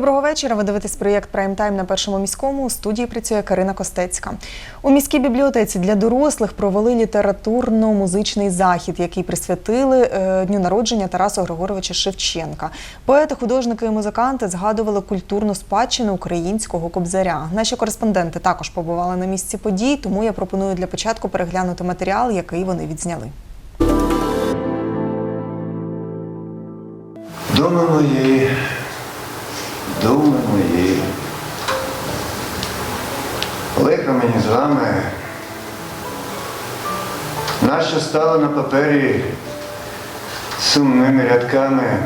Доброго вечора. Ви дивитесь проєкт Прайм Тайм на першому міському. У студії працює Карина Костецька. У міській бібліотеці для дорослих провели літературно-музичний захід, який присвятили е, дню народження Тараса Григоровича Шевченка. Поети, художники і музиканти згадували культурну спадщину українського кобзаря. Наші кореспонденти також побували на місці подій, тому я пропоную для початку переглянути матеріал, який вони відзняли. Думи мої, думи мої. Лихо мені з вами. Нащо стало на папері сумними рядками,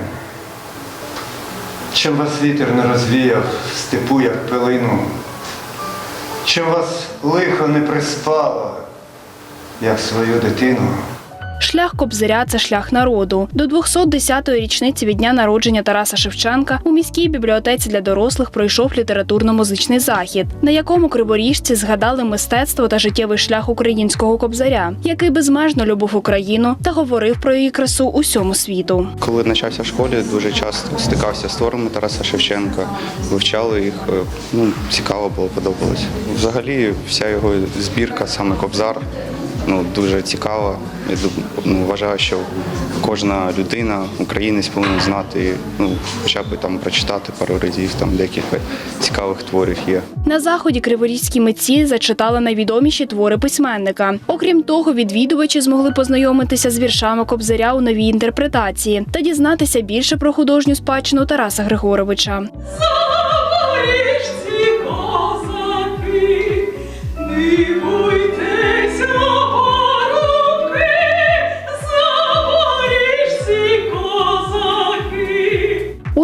чим вас вітер не розвіяв в степу, як пилину, чим вас лихо не приспало, як свою дитину. Шлях Кобзаря це шлях народу. До 210-ї річниці від дня народження Тараса Шевченка у міській бібліотеці для дорослих пройшов літературно-музичний захід, на якому криворіжці згадали мистецтво та життєвий шлях українського кобзаря, який безмежно любив Україну та говорив про її красу усьому світу. Коли навчався в школі, дуже часто стикався з творами Тараса Шевченка, вивчали їх. е, Ну, цікаво було, подобалось. Взагалі, вся його збірка, саме Кобзар, ну, дуже цікава. Я ну, вважаю, що кожна людина, українець повинен знати, ну, хоча б там прочитати пару разів, там декілька цікавих творів є. На заході криворізькі митці зачитали найвідоміші твори письменника. Окрім того, відвідувачі змогли познайомитися з віршами Кобзаря у новій інтерпретації та дізнатися більше про художню спадщину Тараса Григоровича.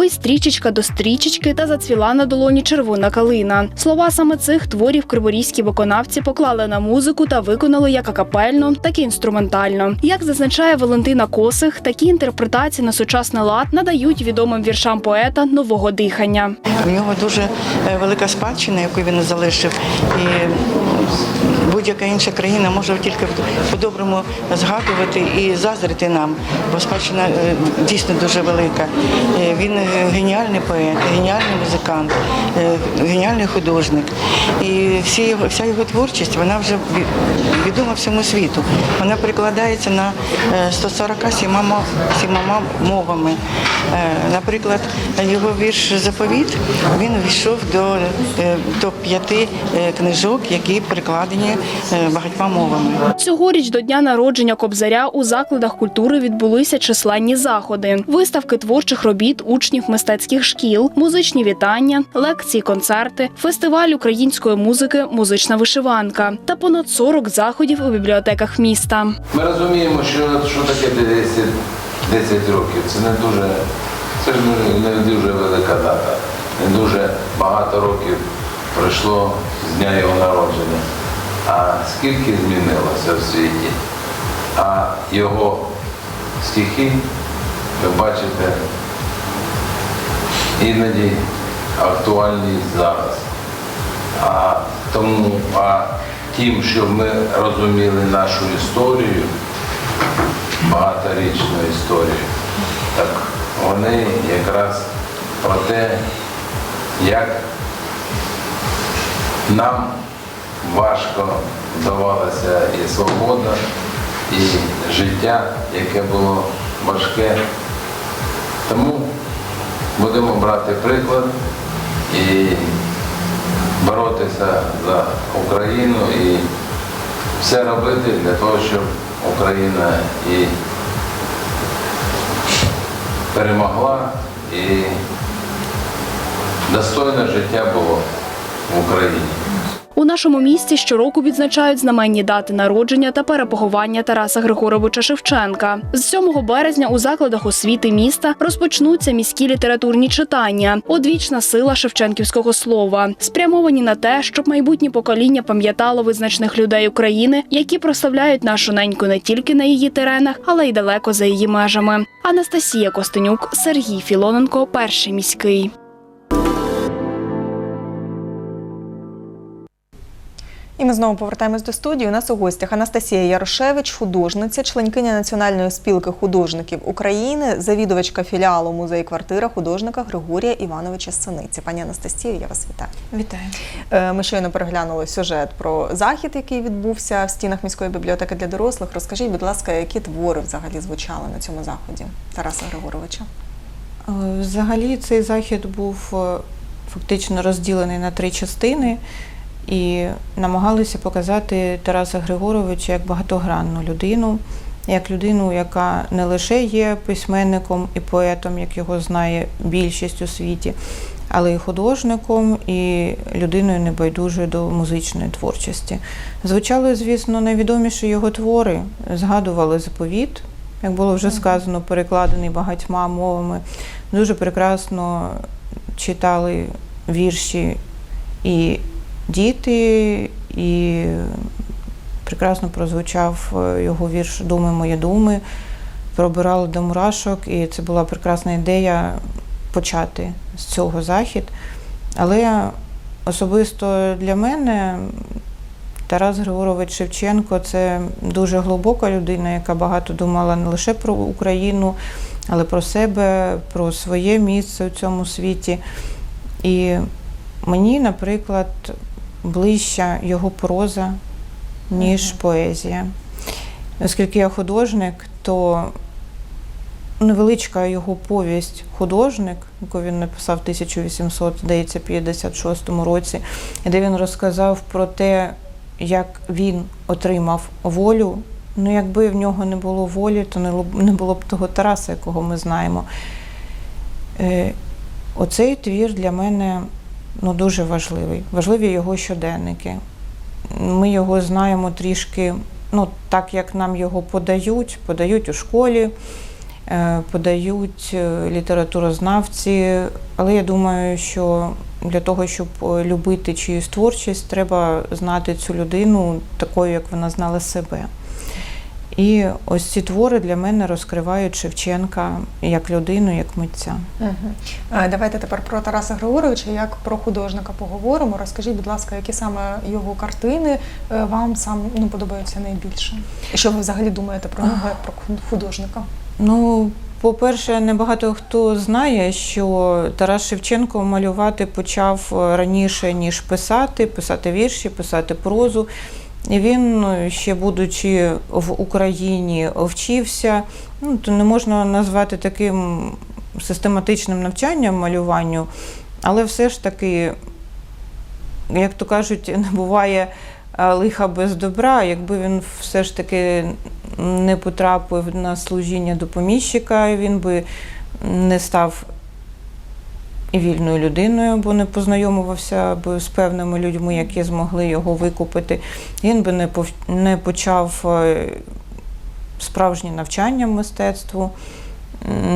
Ой, стрічечка до стрічечки та зацвіла на долоні червона калина. Слова саме цих творів криворізькі виконавці поклали на музику та виконали як акапельно, так і інструментально. Як зазначає Валентина Косих, такі інтерпретації на сучасний лад надають відомим віршам поета нового дихання. В нього дуже е, велика спадщина, яку він залишив. І будь-яка інша країна може тільки по-доброму згадувати і заздрити нам, бо спадщина е, дійсно дуже велика. Е, Він е, геніальний поет, геніальний музикант, геніальний художник. І всі вся його творчість вона вже відома всьому світу. Вона перекладається на е, 147 сімома мовами. Наприклад, його вірш Заповіт він війшов до е, топ-5 книжок, які перекладені е, багатьма мовами. Цьогоріч до дня народження Кобзаря у закладах культури відбулися численні заходи, виставки творчих робіт учнів мистецьких шкіл, музичні вітання, лекції, концерти, фестиваль української музики, музична вишиванка та понад 40 заходів у бібліотеках міста. Ми розуміємо, що, що таке 10, 10 років. Це не дуже, це ж не, не дуже велика дата. Не дуже багато років пройшло з дня його народження. А скільки змінилося в світі? А його стихи, ви бачите, іноді актуальні зараз. А тому, а тим, щоб ми розуміли нашу історію, багаторічну історію, так вони якраз про те, як нам важко вдавалася і свобода, і життя, яке було важке. Тому будемо брати приклад і боротися за Україну і все робити для того, щоб Україна і перемогла, і достойне життя було в Україні. У нашому місті щороку відзначають знаменні дати народження та перепоховання Тараса Григоровича Шевченка. З 7 березня у закладах освіти міста розпочнуться міські літературні читання, одвічна сила шевченківського слова, спрямовані на те, щоб майбутнє покоління пам'ятало визначних людей України, які прославляють нашу неньку не тільки на її теренах, але й далеко за її межами. Анастасія Костенюк, Сергій Філоненко, перший міський. І ми знову повертаємось до студії. У нас у гостях Анастасія Ярошевич, художниця, членкиня Національної спілки художників України, завідувачка філіалу музею квартира художника Григорія Івановича Синиці. Пані Анастасія, я вас вітаю. Вітаю. Е, Ми щойно переглянули сюжет про захід, який відбувся в стінах міської бібліотеки для дорослих. Розкажіть, будь ласка, які твори взагалі звучали на цьому заході Тараса Григоровича? Е, Взагалі цей захід був е, фактично розділений на три частини і намагалися показати Тараса Григоровича як багатогранну людину, як людину, яка не лише є письменником і поетом, як його знає більшість у світі, але й художником і людиною небайдужою до музичної творчості. Звучали, звісно, найвідоміші його твори, згадували заповіт, як було вже сказано, перекладений багатьма мовами. Дуже прекрасно читали вірші і діти, і прекрасно прозвучав е, його вірш Думи мої думи. Пробирали до мурашок, і це була прекрасна ідея почати з цього захід. Але особисто для мене Тарас Григорович Шевченко це дуже глибока людина, яка багато думала не лише про Україну, але про себе, про своє місце у цьому світі. І мені, наприклад, ближча його проза, ніж поезія. Оскільки я художник, то невеличка його повість художник, яку він написав в 1856 році, де він розказав про те, як він отримав волю. Ну, якби в нього не було волі, то не було б того Тараса, якого ми знаємо. Е, Оцей твір для мене ну, дуже важливий. Важливі його щоденники. Ми його знаємо трішки, ну, так як нам його подають, подають у школі, е, подають е, літературознавці. Але я думаю, що для того, щоб е, любити чиюсь творчість, треба знати цю людину такою, як вона знала себе. І ось ці твори для мене розкривають Шевченка як людину, як митця. Угу. Давайте тепер про Тараса Григоровича, як про художника поговоримо. Розкажіть, будь ласка, які саме його картини е, вам сам ну, подобаються найбільше? І що ви взагалі думаєте про нього як про художника? Ну, по-перше, небагато хто знає, що Тарас Шевченко малювати почав е, раніше, ніж писати, писати вірші, писати прозу. Він, ну, ще будучи в Україні, вчився. Ну, то не можна назвати таким систематичним навчанням малюванню, але все ж таки, як то кажуть, не буває лиха без добра. Якби він все ж таки не потрапив на служіння до поміщика, він би не став вільною людиною, бо не познайомився б з певними людьми, які змогли його викупити. Він би не не почав е, справжнє навчання мистецтву,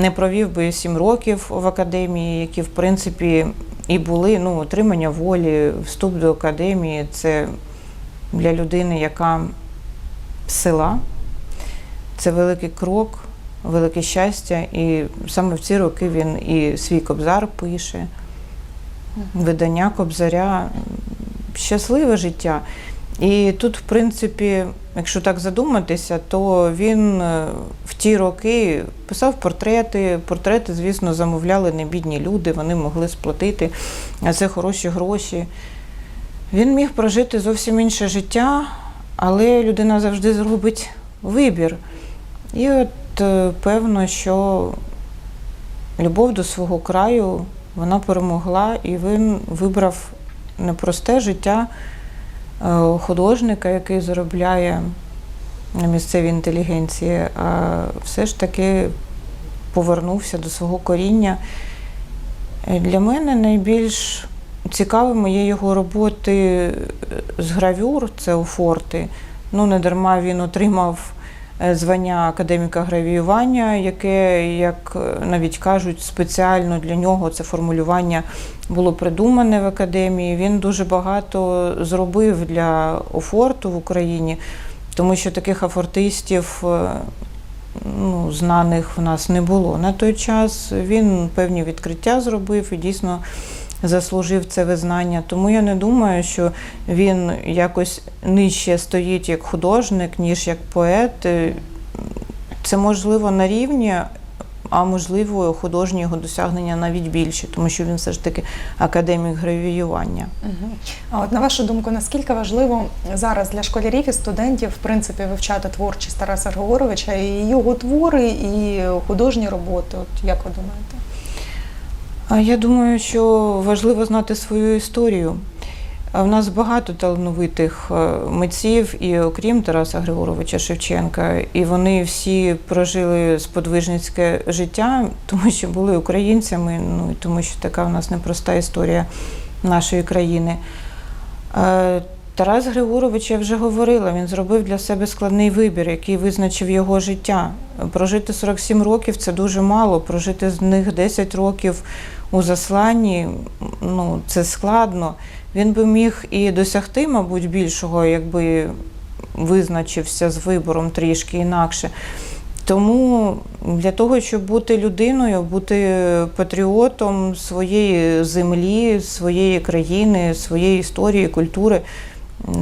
не провів би сім років в академії, які в принципі і були ну, отримання волі, вступ до академії це для людини, яка села. Це великий крок, велике щастя. І саме в ці роки він і свій кобзар пише, видання кобзаря, щасливе життя. І тут, в принципі, якщо так задуматися, то він е, в ті роки писав портрети. Портрети, звісно, замовляли не бідні люди, вони могли сплатити, а це хороші гроші. Він міг прожити зовсім інше життя, але людина завжди зробить вибір. І от певно, що любов до свого краю вона перемогла, і він вибрав непросте життя е, художника, який заробляє на місцевій інтелігенції, а все ж таки повернувся до свого коріння. Е, Для мене найбільш цікавими є його роботи з гравюр, це у форти. Ну, не дарма він отримав е, звання академіка гравіювання, яке, як е, навіть кажуть, спеціально для нього це формулювання було придумане в академії. Він дуже багато зробив для офорту в Україні, тому що таких афортистів е, ну, знаних в нас не було на той час. Він певні відкриття зробив і дійсно заслужив це визнання. Тому я не думаю, що він якось нижче стоїть як художник, ніж як поет. Е, Це можливо на рівні, а можливо, художні його досягнення навіть більше, тому що він все ж таки академік гравіювання. А от на вашу думку, наскільки важливо зараз для школярів і студентів в принципі вивчати творчість Тараса Григоровича і його твори, і художні роботи? От як ви думаєте? Я думаю, що важливо знати свою історію. У нас багато талановитих е, митців, і окрім Тараса Григоровича Шевченка, і вони всі прожили сподвижницьке життя, тому що були українцями, ну і тому що така в нас непроста історія нашої країни. Тарас Григорович, я вже говорила, він зробив для себе складний вибір, який визначив його життя. Прожити 47 років це дуже мало. Прожити з них 10 років у засланні ну, це складно. Він би міг і досягти, мабуть, більшого, якби визначився з вибором трішки інакше. Тому для того, щоб бути людиною, бути патріотом своєї землі, своєї країни, своєї історії, культури,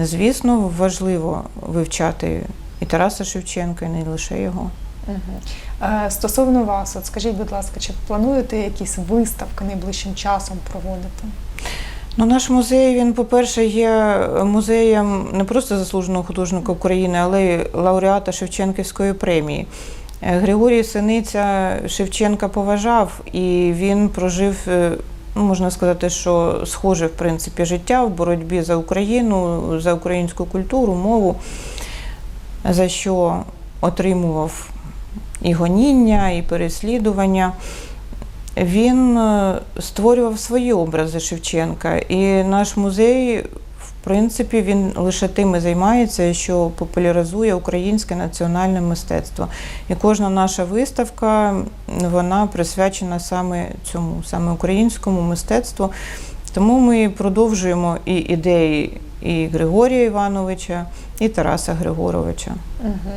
звісно, важливо вивчати і Тараса Шевченка, і не лише його. Е, Стосовно вас, от скажіть, будь ласка, чи плануєте якісь виставки найближчим часом проводити? Ну, наш музей, він, по-перше, є музеєм не просто заслуженого художника України, але й лауреата Шевченківської премії. Е, Григорій Синиця Шевченка поважав, і він прожив, е, можна сказати, що схоже, в принципі, життя в боротьбі за Україну, за українську культуру, мову, за що отримував і гоніння, і переслідування він е, створював свої образи Шевченка. І наш музей, принципі, він лише тим і займається, що популяризує українське національне мистецтво. І кожна наша виставка вона присвячена саме цьому, саме українському мистецтву. Тому ми продовжуємо і ідеї і Григорія Івановича, і Тараса Григоровича. Угу.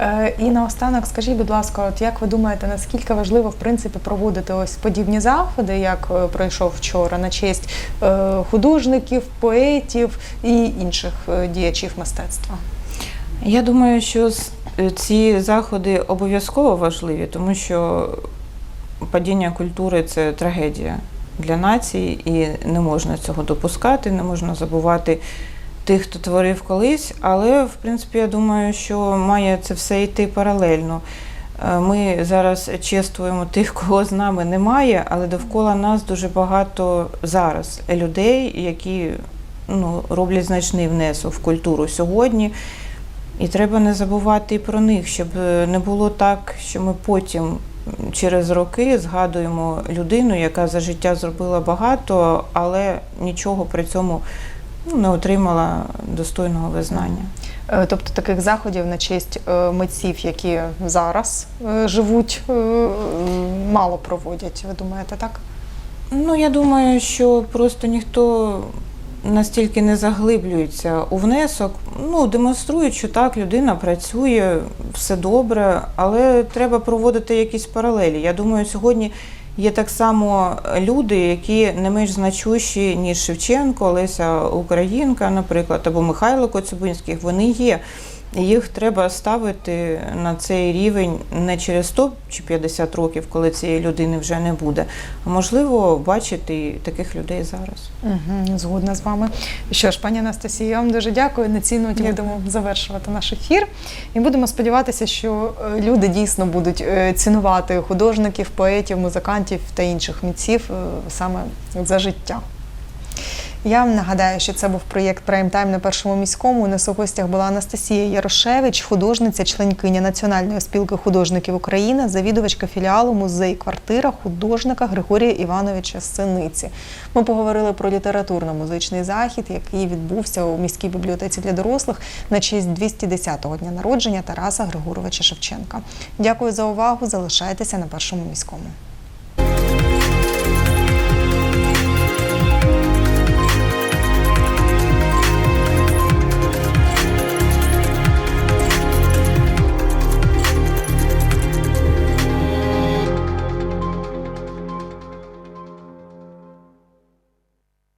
Е, і наостанок, скажіть, будь ласка, от як ви думаєте, наскільки важливо в принципі проводити ось подібні заходи, як е, пройшов вчора, на честь е, художників, поетів і інших діячів мистецтва? Я думаю, що ці заходи обов'язково важливі, тому що падіння культури це трагедія для нації, і не можна цього допускати, не можна забувати тих, хто творив колись. Але, в принципі, я думаю, що має це все йти паралельно. Е, Ми зараз чествуємо тих, кого з нами немає, але довкола нас дуже багато зараз людей, які ну, роблять значний внесок в культуру сьогодні. І треба не забувати і про них, щоб е, не було так, що ми потім через роки згадуємо людину, яка за життя зробила багато, але нічого при цьому ну, не отримала достойного визнання. Е, Тобто таких заходів на честь е, митців, які зараз е, живуть, мало проводять. Ви думаєте, так? Ну, я думаю, що просто ніхто настільки не заглиблюється у внесок. Ну, демонструють, що так, людина працює, все добре, але треба проводити якісь паралелі. Я думаю, сьогодні є так само люди, які не менш значущі, ніж Шевченко, Леся Українка, наприклад, або Михайло Коцюбинський. Вони є. Їх треба ставити на цей рівень не через 100 чи 50 років, коли цієї людини вже не буде, а можливо бачити таких людей зараз. Угу, згодна з вами. Що ж, пані Анастасія, я вам дуже дякую. На цій ноті будемо завершувати наш ефір. І будемо сподіватися, що е, люди дійсно будуть е, цінувати художників, поетів, музикантів та інших митців е, саме за життя. Я вам нагадаю, що це був проєкт Прайм Тайм на першому міському. У нас у гостях була Анастасія Ярошевич, художниця, членкиня Національної спілки художників України, завідувачка філіалу музей квартира художника Григорія Івановича Синиці. Ми поговорили про літературно-музичний захід, який відбувся у міській бібліотеці для дорослих на честь 210-го дня народження Тараса Григоровича Шевченка. Дякую за увагу. Залишайтеся на першому міському.